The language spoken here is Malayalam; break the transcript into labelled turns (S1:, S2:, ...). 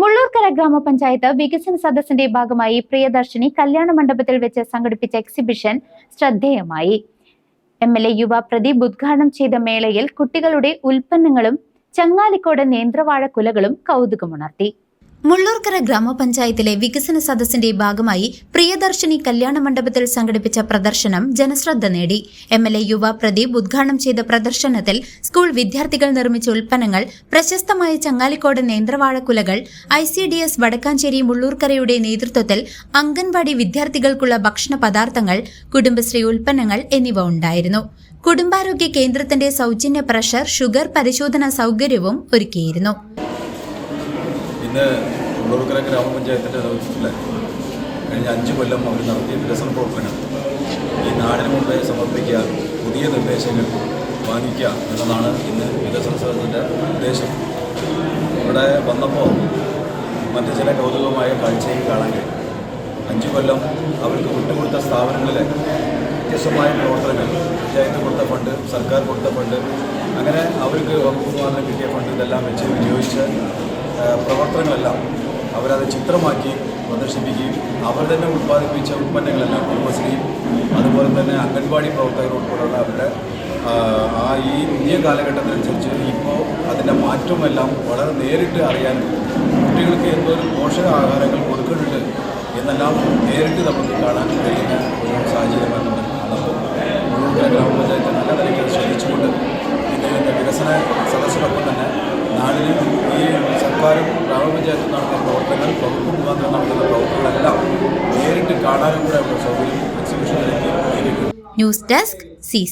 S1: മുള്ളൂർക്കര ഗ്രാമപഞ്ചായത്ത് വികസന സദസ്സിന്റെ ഭാഗമായി പ്രിയദർശിനി കല്യാണ മണ്ഡപത്തിൽ വെച്ച് സംഘടിപ്പിച്ച എക്സിബിഷൻ ശ്രദ്ധേയമായി. എം എൽ എ യുവ പ്രദീപ് ഉദ്ഘാടനം ചെയ്ത മേളയിൽ കുട്ടികളുടെ ഉൽപ്പന്നങ്ങളും ചങ്ങാലിക്കോട് നേന്ത്രവാഴ കുലകളും കൗതുകമുണർത്തി. മുള്ളൂർക്കര ഗ്രാമപഞ്ചായത്തിലെ വികസന സദസ്സിന്റെ ഭാഗമായി പ്രിയദർശിനി കല്യാണ മണ്ഡപത്തിൽ സംഘടിപ്പിച്ച പ്രദർശനം ജനശ്രദ്ധ നേടി. എം എൽ എ യുവ പ്രദീപ് ഉദ്ഘാടനം ചെയ്ത പ്രദർശനത്തിൽ സ്കൂൾ വിദ്യാർത്ഥികൾ നിർമ്മിച്ച ഉൽപ്പന്നങ്ങൾ പ്രശസ്തമായ Changalikode നേന്ത്രവാഴക്കുലകൾ I C D S Vadakkanchery മുള്ളൂർക്കരയുടെ നേതൃത്വത്തിൽ അംഗൻവാടി വിദ്യാർത്ഥികൾക്കുള്ള ഭക്ഷണ പദാർത്ഥങ്ങൾ കുടുംബശ്രീ ഉൽപ്പന്നങ്ങൾ എന്നിവ ഉണ്ടായിരുന്നു. കുടുംബാരോഗ്യ കേന്ദ്രത്തിന്റെ സൗജന്യ പ്രഷർ ഷുഗർ പരിശോധനാ സൗകര്യവും ഒരുക്കിയിരുന്നു.
S2: ഇന്ന് ഉള്ളൂർക്കര ഗ്രാമപഞ്ചായത്തിന്റെ നേതൃത്വത്തിൽ കഴിഞ്ഞ അഞ്ച് കൊല്ലം അവർ നടത്തിയ വികസന പ്രവർത്തനങ്ങൾ ഈ നാടിന് മുമ്പേ സമർപ്പിക്കുക പുതിയ നിർദ്ദേശങ്ങൾ വാങ്ങിക്കുക എന്നതാണ് ഇന്ന് വികസന സദസ്സിന്റെ ഉദ്ദേശം. ഇവിടെ വന്നപ്പോൾ മറ്റ് ചില കൗതുകമായ കാഴ്ചയും കാണാൻ അഞ്ച് കൊല്ലം അവർക്ക് വിട്ടുകൊടുത്ത സ്ഥാപനങ്ങളിലെ വ്യത്യസ്തമായ പ്രവർത്തനങ്ങൾ പഞ്ചായത്ത് കൊടുത്ത ഫണ്ട് സർക്കാർ കൊടുത്ത ഫണ്ട് അങ്ങനെ അവർക്ക് വകുപ്പ് കിട്ടിയ ഫണ്ട് ഇതെല്ലാം വെച്ച് വിനിയോഗിച്ച് പ്രവർത്തനങ്ങളെല്ലാം അവരത് ചിത്രമാക്കി പ്രദർശിപ്പിക്കുകയും അവർ തന്നെ ഉൽപ്പാദിപ്പിച്ച ഉൽപ്പന്നങ്ങളെല്ലാം കുടുംബശ്രീയും അതുപോലെ തന്നെ അംഗൻവാടി പ്രവർത്തകർ അവരുടെ ആ, ആ ഈ പുതിയ കാലഘട്ടത്തിനനുസരിച്ച് ഇപ്പോൾ അതിന്റെ മാറ്റമെല്ലാം വളരെ നേരിട്ട് അറിയാനും കുട്ടികൾക്ക് എന്തോരം പോഷകാഹാരങ്ങൾ കൊടുക്കുന്നുണ്ട് എന്നെല്ലാം നേരിട്ട് നമുക്ക് കാണാൻ കഴിയുന്ന ഒരു സാഹചര്യമാണ് നമുക്ക് മുഴുവൻ ഗ്രാമപഞ്ചായത്ത് നല്ല നിലയ്ക്ക് അത് ശ്രദ്ധിച്ചുകൊണ്ട് ഇതിന്റെ വികസന സദസ്സിനൊപ്പം തന്നെ നാടിന് ഈ സർക്കാരും ഗ്രാമപഞ്ചായത്തും നടത്തുന്ന പ്രവർത്തനങ്ങൾ വകുപ്പ് മുഖാന്തരം നടത്തുന്ന പ്രവർത്തനങ്ങളെല്ലാം നേരിട്ട് കാണാനും കൂടെ സൗകര്യം എക്സിബിഷനിലേക്ക്
S1: ന്യൂസ് ഡെസ്ക് സി